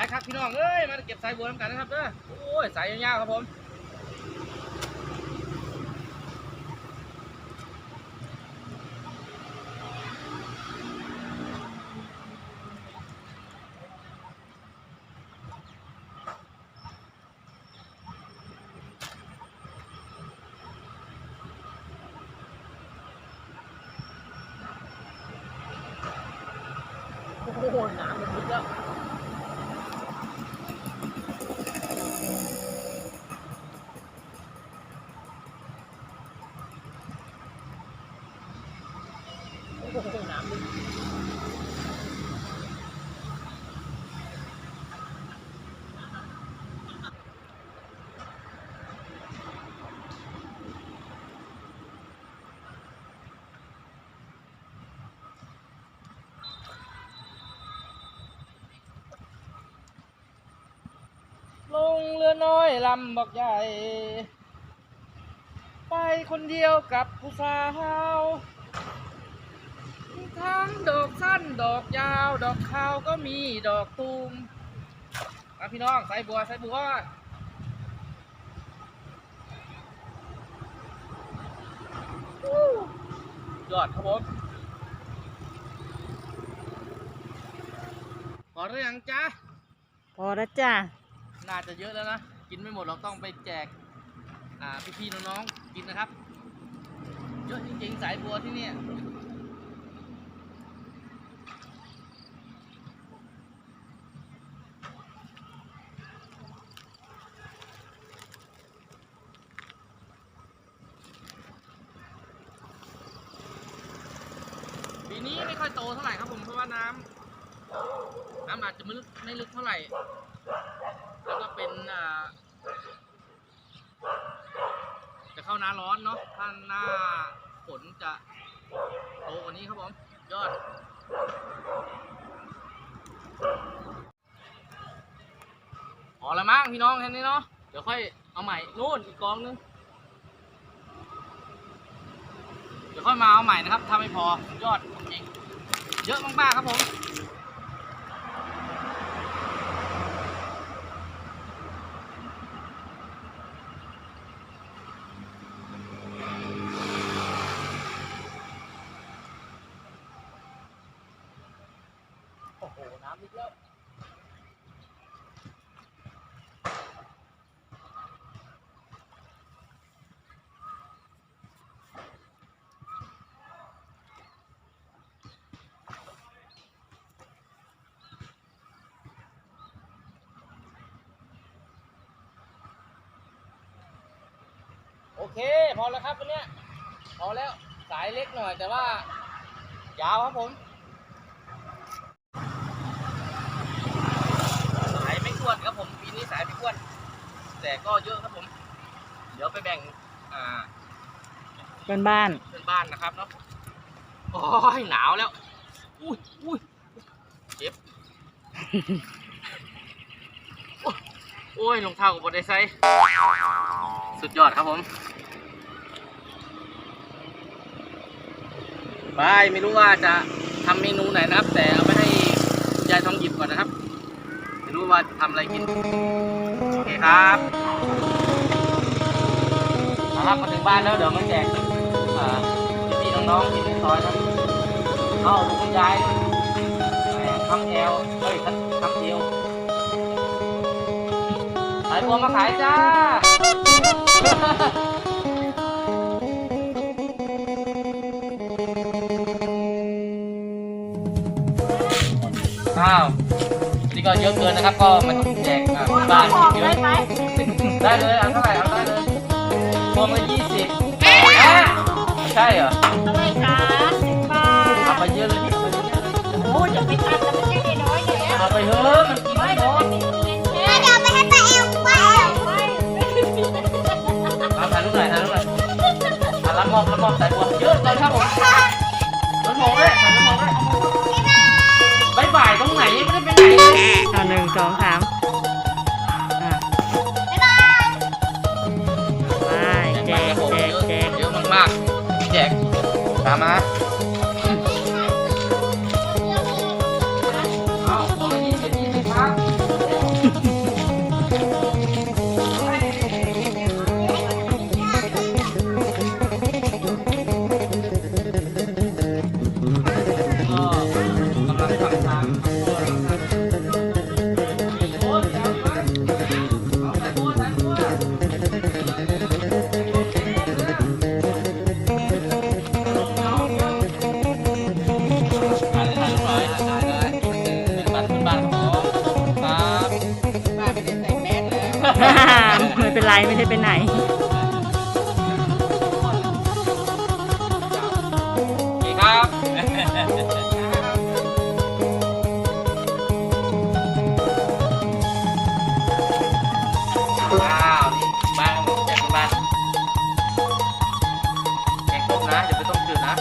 ายครับพี่น้องเอ้ยมาเก็บสายบัวน้ำกันนะครับเด้อโอ้ยสายยาวๆครับผมโอ้โหน้ำมันลึกแล้ว โอ้โห น้ำลึกลงเรือน้อยลำบอกใหญ่ ไปคนเดียวกับผู้สาว ทั้งดอกสั้นดอกยาว ดอกขาวก็มีดอกตูมมาพี่น้องใส่บัวใส่บัวยอดครับผมพอหรือยังจ๊ะพอแล้วจ้าน่าจะเยอะแล้วนะ กินไม่หมดเราต้องไปแจก อ่าพี่ๆน้องๆกินนะครับ เยอะจริงๆสายบัวที่เนี่ นี้ไม่ค่อยโตเท่าไหร่ครับผมเพราะว่าน้ำน้ำอาจจะไม่ลึกไม่ลึกเท่าไหร่ แล้วก็เป็นอ่าจะเข้าหน้าร้อนเนาะถ้าหน้าฝนจะโตกว่านี้ครับผมยอดพอละมั้งพี่น้องแค่นี้เนาะเดี๋ยวค่อยเอาใหม่นู่นอีกกองนึงเดี๋ยวค่อยมาเอาใหม่นะครับถ้าไม่พอยอด เยอะมากๆครับผมโอ้โห น้ำลึกแล้ว เค พอแล้วครับวันเนี้ยพอแล้วสายเล็กหน่อยแต่ว่า ยาวครับผมสายไม่อ้วนครับผมปีนี้สายไม่อ้วน แต่ก็เยอะครับผม เดี๋ยวไปแบ่งอ่าเพื่อนบ้านเพื่อนบ้านนะครับเนาะโอ้ยหนาวแล้วอุ้ยอุ้ยเจ็บโอ้ยโอ้ยรองเท้ากับบอดไดไซค์สุดยอดครับผม บายไม่รู้ว่าจะทำเมนูไหนนะครับ แต่เอาไปให้ยายทองหยิบก่อนนะครับไม่รู้ว่าทำอะไรกินโอเคครับเอาละมาถึงบ้านแล้วเดี๋ยวมาแจกอ่าพี่น้องๆที่ในซอยนะเอาดูคุณยายแหมคำแอวเฮ้ยคำเดียวขายบัวมาขายจ้า นนะครับ ก็มาแจกอะบ้านเยอะได้เลยเอาเท่าไหร่เอาได้เลยพวงละยี่สิบใช่เหรออะไรคะสิบบาเอาทไปเยอะเลยเอาไปเยอะเลยโอ้อย่าไปตัดแต่ไม่ใช่น้อยๆอย่างเงี้ยเอาไปเถอะมันกินไม่หมดเดี๋ยวไปให้ป้าเอลไปไม่เอาถ่ายรูปหน่อยถ่ายรูปหน่อยอะรับมอบรับมอบสายบัวเยอะเลยครับผมรถมองด้วยถ่ายรถมองด้วยบายบายตรงไหนยังไม่ได้ไปไหนเลยเอา หนึ่งสองสามอะไปแจกแจกแจก เยอะมากๆแจกตามมา ไม่เป็นไรไม่ได้ไปไหนโอเคครับว้าวนี่บ้านแจกบ้านแกงต้มนะเดี๋ยวไปต้มจืดนะ